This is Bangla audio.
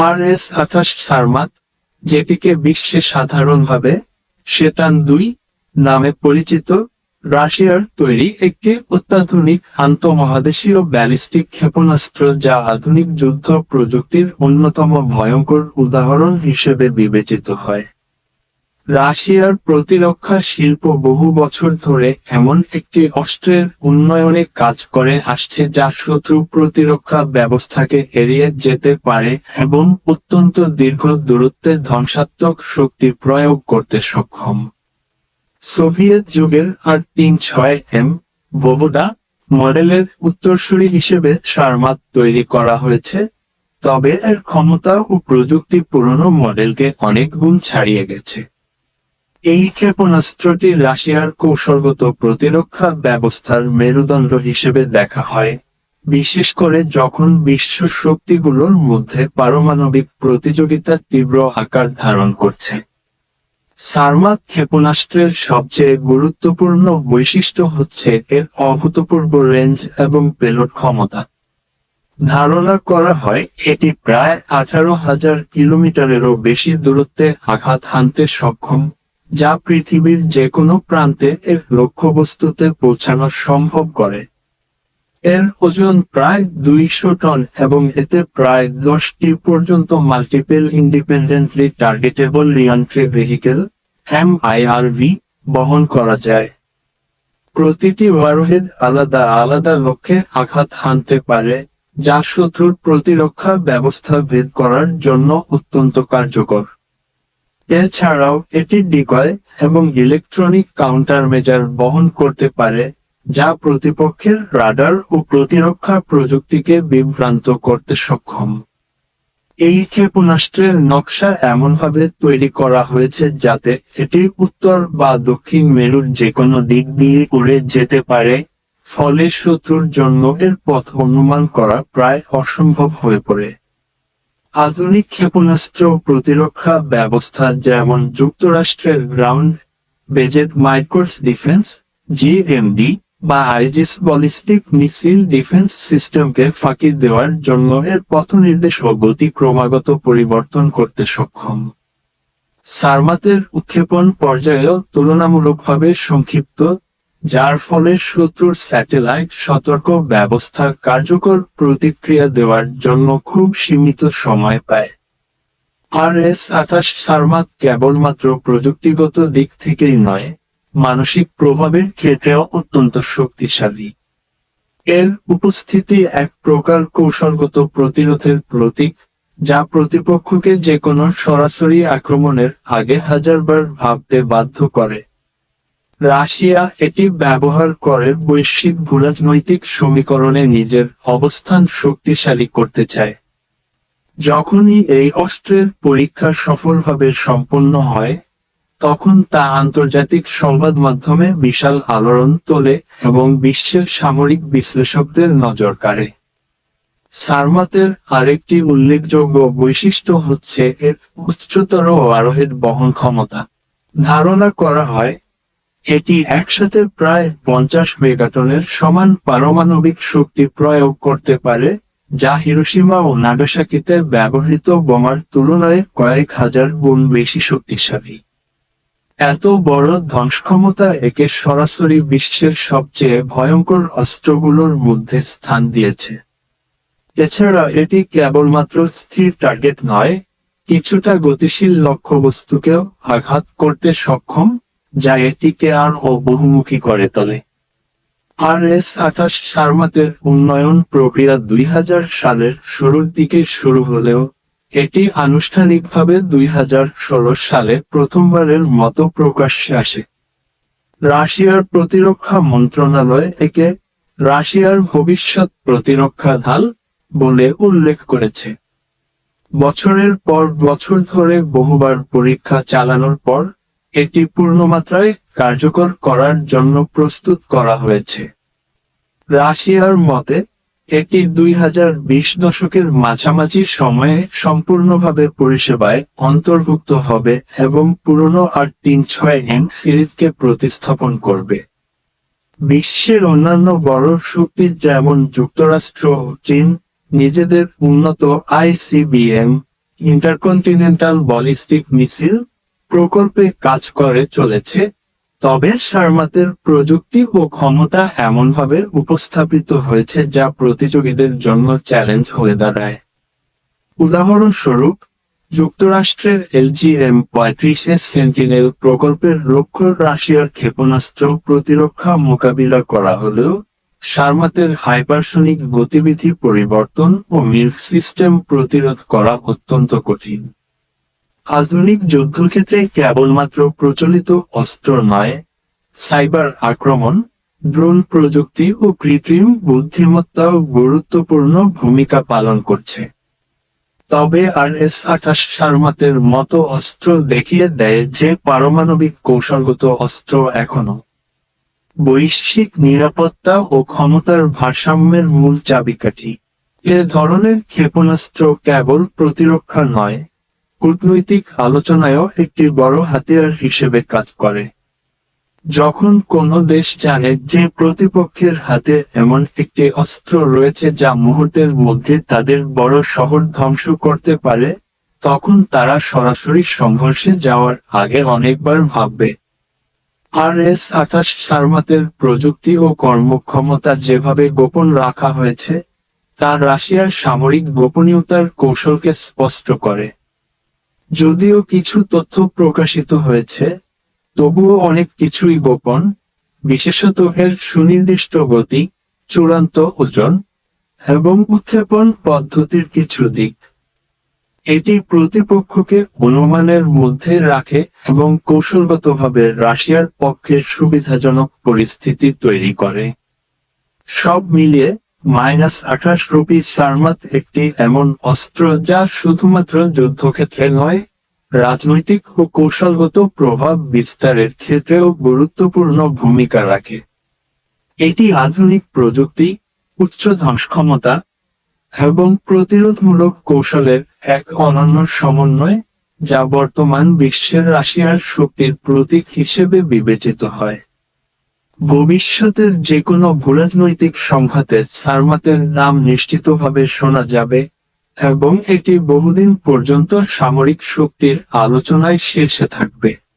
আর এস আঠাশ সারমাত, যেটিকে বিশ্বে সাধারণভাবে শেতান দুই নামে পরিচিত, রাশিয়ার তৈরি একটি অত্যাধুনিক আন্তঃমহাদেশীয় ব্যালিস্টিক ক্ষেপণাস্ত্র যা আধুনিক যুদ্ধ প্রযুক্তির অন্যতম ভয়ঙ্কর উদাহরণ হিসেবে বিবেচিত হয়। রাশিয়ার প্রতিরক্ষা শিল্প বহু বছর ধরে এমন একটি অস্ত্রের উন্নয়নে কাজ করে আসছে যা শত্রু প্রতিরক্ষা ব্যবস্থাকে এড়িয়ে যেতে পারে এবং অত্যন্ত দীর্ঘ দূরত্বে ধ্বংসাত্মক শক্তি প্রয়োগ করতে সক্ষম। সোভিয়েত যুগের আর তিন ছয় এম বোবোডা মডেলের উত্তরসূরি হিসেবে সারমাত তৈরি করা হয়েছে, তবে এর ক্ষমতা ও প্রযুক্তি পুরনো মডেলকে অনেক গুণ ছাড়িয়ে গেছে। এই ক্ষেপণাস্ত্রটি রাশিয়ার কৌশলগত প্রতিরক্ষা ব্যবস্থার মেরুদণ্ড হিসেবে দেখা হয়, বিশেষ করে যখন বিশ্ব শক্তিগুলোর মধ্যে পারমাণবিক প্রতিযোগিতা তীব্র আকার ধারণ করছে। সারমাত ক্ষেপণাস্ত্রের সবচেয়ে গুরুত্বপূর্ণ বৈশিষ্ট্য হচ্ছে এর অভূতপূর্ব রেঞ্জ এবং পেলোড ক্ষমতা। ধারণা করা হয় এটি প্রায় আঠারো হাজার কিলোমিটারেরও বেশি দূরত্বে আঘাত হানতে সক্ষম যা পৃথিবীর যে কোনো প্রান্তে এর লক্ষ্যবস্তুতে পৌঁছানো সম্ভব করে। এর ওজন প্রায় দুইশো টন এবং এতে প্রায় দশটি পর্যন্ত multiple independently targetable reentry vehicle MIRV বহন করা যায়। প্রতিটি ওয়ারহেড আলাদা আলাদা লক্ষ্যে আঘাত হানতে পারে, যা শত্রুর প্রতিরক্ষা ব্যবস্থা ভেদ করার জন্য অত্যন্ত কার্যকর। এছাড়াও এটি ডিকয় এবং ইলেকট্রনিক কাউন্টার মেজার বহন করতে পারে, যা প্রতিপক্ষের রাডার ও প্রতিরক্ষা প্রযুক্তিকে বিভ্রান্ত করতে সক্ষম। এই ক্ষেপণাস্ত্রের নকশা এমনভাবে তৈরি করা হয়েছে যাতে এটি উত্তর বা দক্ষিণ মেরুর যে কোনো দিক দিয়ে উড়ে যেতে পারে, ফলে শত্রুর জন্য এর পথ অনুমান করা প্রায় অসম্ভব হয়ে পড়ে। আধুনিক ক্ষেপণাস্ত্র প্রতিরক্ষা ব্যবস্থা যেমন যুক্তরাষ্ট্রের ground based midcourse defence GMD বা আইজিস বলিস্টিক মিসাইল ডিফেন্স সিস্টেমকে ফাঁকি দেওয়ার জন্য এর পথ নির্দেশ ও গতি ক্রমাগত পরিবর্তন করতে সক্ষম। সারমাতের উৎক্ষেপণ পর্যায়েও তুলনামূলকভাবে সংক্ষিপ্ত যার ফলে শত্রুর স্যাটেলাইট সতর্ক ব্যবস্থা কার্যকর প্রতিক্রিয়া দেওয়ার জন্য খুব সীমিত সময় পায়। আর এস আঠাশ সারমাত কেবলমাত্র প্রযুক্তিগত দিক থেকেই নয়, মানসিক প্রভাবের ক্ষেত্রেও অত্যন্ত শক্তিশালী। এর উপস্থিতি এক প্রকার কৌশলগত প্রতিরোধের প্রতীক, যা প্রতিপক্ষকে যে কোনো সরাসরি আক্রমণের আগে হাজারবার ভাবতে বাধ্য করে। রাশিয়া এটি ব্যবহার করে বৈশ্বিক ভূরাজনৈতিক সমীকরণে নিজের অবস্থান শক্তিশালী করতে চায়। যখনই এই অস্ত্রের পরীক্ষা সফলভাবে সম্পন্ন হয়, তখন তা আন্তর্জাতিক সংবাদ মাধ্যমে বিশাল আলোড়ন তোলে এবং বিশ্বের সামরিক বিশ্লেষকদের নজর কাড়ে। সারমাতের আরেকটি উল্লেখযোগ্য বৈশিষ্ট্য হচ্ছে এর উচ্চতর আরোহের বহন ক্ষমতা। ধারণা করা হয় এটি একসাথে প্রায় পঞ্চাশ মেগাটনের সমান পারমাণবিক শক্তি প্রয়োগ করতে পারে, যা হিরোসীমা ও নাগাসাকিতে ব্যবহৃত বোমার তুলনায় কয়েক হাজার গুণ বেশি শক্তিশালী। এত বড় ধ্বংসক্ষমতা একে সরাসরি বিশ্বের সবচেয়ে ভয়ঙ্কর অস্ত্রগুলোর মধ্যে স্থান দিয়েছে। এছাড়া এটি কেবলমাত্র স্থির টার্গেট নয়, কিছুটা গতিশীল লক্ষ্যবস্তুকেও আঘাত করতে সক্ষম যা এটিকে আর ও বহুমুখী করে তোলে। আর এস আঠাশ সারমাতের উন্নয়ন প্রক্রিয়া দুই হাজার সালের শুরুর দিকে শুরু হলেও এটি আনুষ্ঠানিকভাবে দুই হাজার ষোলো সালে প্রথমবারের মতো প্রকাশ্যে আসে। রাশিয়ার প্রতিরক্ষা মন্ত্রণালয় একে রাশিয়ার ভবিষ্যৎ প্রতিরক্ষা ঢাল বলে উল্লেখ করেছে। বছরের পর বছর ধরে বহুবার পরীক্ষা চালানোর পর এটি পূর্ণমাত্রায় কার্যকর করার জন্য প্রস্তুত করা হয়েছে। রাশিয়ার মতে, এটি দুই হাজার বিশ দশকের মাঝামাঝি সময়ে সম্পূর্ণভাবে পরিষেবায় অন্তর্ভুক্ত হবে এবং পুরনো আর তিন ছয় এম সিরিজকে প্রতিস্থাপন করবে। বিশ্বের অন্যান্য বড় শক্তি যেমন যুক্তরাষ্ট্র চীন, নিজেদের উন্নত আইসিবিএম, ইন্টারকন্টিনেন্টাল বলিস্টিক মিসাইল প্রকল্পে কাজ করে চলেছে, তবে সারমাতের প্রযুক্তি ও ক্ষমতা এমনভাবে উপস্থাপিত হয়েছে যা প্রতিযোগীদের জন্য চ্যালেঞ্জ হয়ে দাঁড়ায়। উদাহরণস্বরূপ, যুক্তরাষ্ট্রের এলজিএম পঁয়ত্রিশে সেন্টিনেল প্রকল্পের লক্ষ্য রাশিয়ার ক্ষেপণাস্ত্র প্রতিরক্ষা মোকাবিলা করা হলেও, সারমাতের হাইপারসনিক গতিবিধি পরিবর্তন ও মিল্ক সিস্টেম প্রতিরোধ করা অত্যন্ত কঠিন। আধুনিক যুদ্ধক্ষেত্রে কেবলমাত্র প্রচলিত অস্ত্র নয়, সাইবার আক্রমণ, ড্রোন প্রযুক্তি ও কৃত্রিম বুদ্ধিমত্তাও গুরুত্বপূর্ণ ভূমিকা পালন করছে। তবে আর এস আঠাশ সারমাতের মতো অস্ত্র দেখিয়ে দেয় যে পারমাণবিক কৌশলগত অস্ত্র এখনও বৈশ্বিক নিরাপত্তা ও ক্ষমতার ভারসাম্যের মূল চাবিকাঠি। এ ধরনের ক্ষেপণাস্ত্র কেবল প্রতিরক্ষা নয় কূটনৈতিক আলোচনায়ও একটি বড় হাতিয়ার হিসেবে কাজ করে। যখন কোনো দেশ জানে যে প্রতিপক্ষের হাতে এমন একটি অস্ত্র রয়েছে যা মুহূর্তের মধ্যে তাদের বড় শহর ধ্বংস করতে পারে, তখন তারা সরাসরি সংঘর্ষে যাওয়ার আগে অনেকবার ভাববে আর এস আঠাশ সারমাতের প্রযুক্তি ও কর্মক্ষমতা যেভাবে গোপন রাখা হয়েছে, তা রাশিয়ার সামরিক গোপনীয়তার কৌশলকে স্পষ্ট করে। যদিও কিছু তথ্য প্রকাশিত হয়েছে, তবুও অনেক কিছুই গোপন, বিশেষত এর সুনির্দিষ্ট গতি, চূড়ান্ত ওজন, এবং উৎক্ষেপণ পদ্ধতির কিছু দিক। এটি প্রতিপক্ষকে অনুমানের মধ্যে রাখে এবং কৌশলগতভাবে রাশিয়ার পক্ষে সুবিধাজনক পরিস্থিতি তৈরি করে। সব মিলিয়ে মাইনাস আঠাশ রুপি সারমাত একটি এমন অস্ত্র যা শুধুমাত্র যুদ্ধক্ষেত্রে নয়, রাজনৈতিক ও কৌশলগত প্রভাব বিস্তারের ক্ষেত্রেও গুরুত্বপূর্ণ ভূমিকা রাখে। এটি আধুনিক প্রযুক্তি, উচ্চ ধ্বংসক্ষমতা এবং প্রতিরোধমূলক কৌশলের এক অনন্য সমন্বয় যা বর্তমান বিশ্বের রাশিয়ার শক্তির প্রতীক হিসেবে বিবেচিত হয়। ভবিষ্যতের যে কোনো ভূরাজনৈতিক সংঘাতে সারমাতের নাম নিশ্চিতভাবে শোনা যাবে, এবং এটি বহুদিন পর্যন্ত সামরিক শক্তির আলোচনায় শীর্ষে থাকবে।